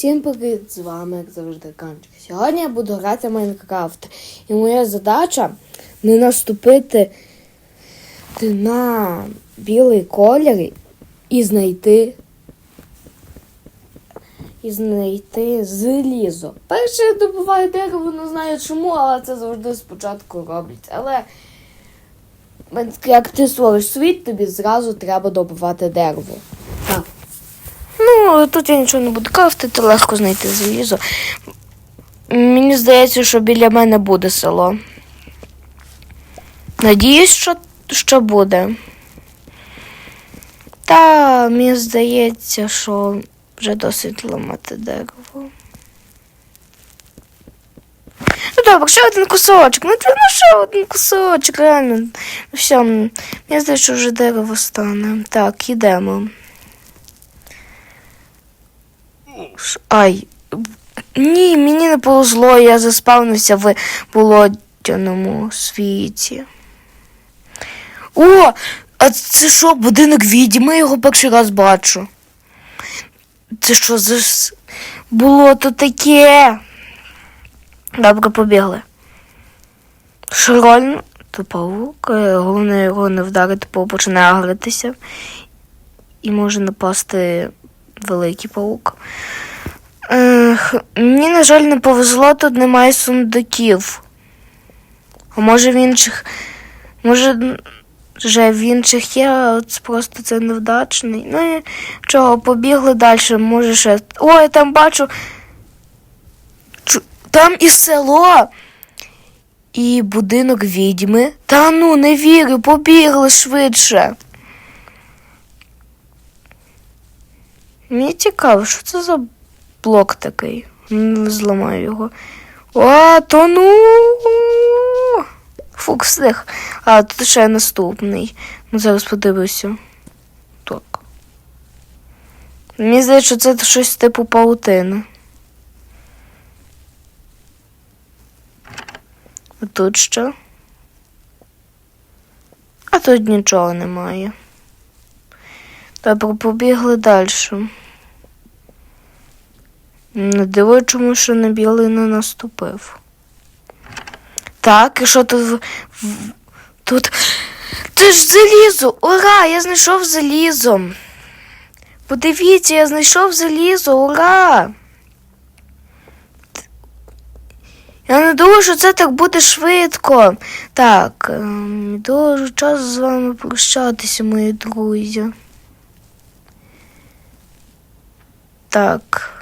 Всім привіт! З вами, як завжди, Канчик. Сьогодні я буду грати в Майнкрафт. І моя задача не наступити на білий колір і знайти і знайти залізо. Перше я добуваю дерево, не знаю чому, але це завжди спочатку роблять. Але як ти створиш світ, тобі зразу треба добувати дерево. Ну, тут я нічого не буду крафтити, легко знайти залізо. Мені здається, що біля мене буде село. Надіюсь, що, що буде. Та мені здається, що вже досить ламати дерево. Ну добре, ще один кусочок. Ну, це, ну ще один кусочок, реально. Ну все, мені здається, що вже дерево стане. Так, йдемо. Ай. Ні, мені не повезло, я заспавнився в болотяному світі. О! А це що, будинок відьми, його перший раз бачу. Це що за с- болото таке? Добре, побігли. Реально? То паук, е, головне його не вдарити, бо починає агритися. І може напасти великий паук. Ех, мені, на жаль, не повезло, тут немає сундуків. А може в інших. Може, вже в інших є, а от просто це невдачний. Ну і чого, побігли далі, може ще. Ой, я там бачу. Чу- Там і село. І будинок відьми. Та ну, не вірю, побігли швидше. Мені цікаво, що це за блок такий. Зламаю його. О, то ну. Фук встиг. А, тут ще наступний. Ну, зараз подивлюся. Так. Мені здається, що це щось типу паутини. А тут що? А тут нічого немає. Добре, побігли далі. Не дивую, чому що на білий не наступив. Так, і що тут? Тут. Це ж залізо! Ура! Я знайшов залізо. Подивіться, я знайшов залізо, ура! Я не думаю, що це так буде швидко. Так, ем, дуже час з вами прощатися, мої друзі. Так.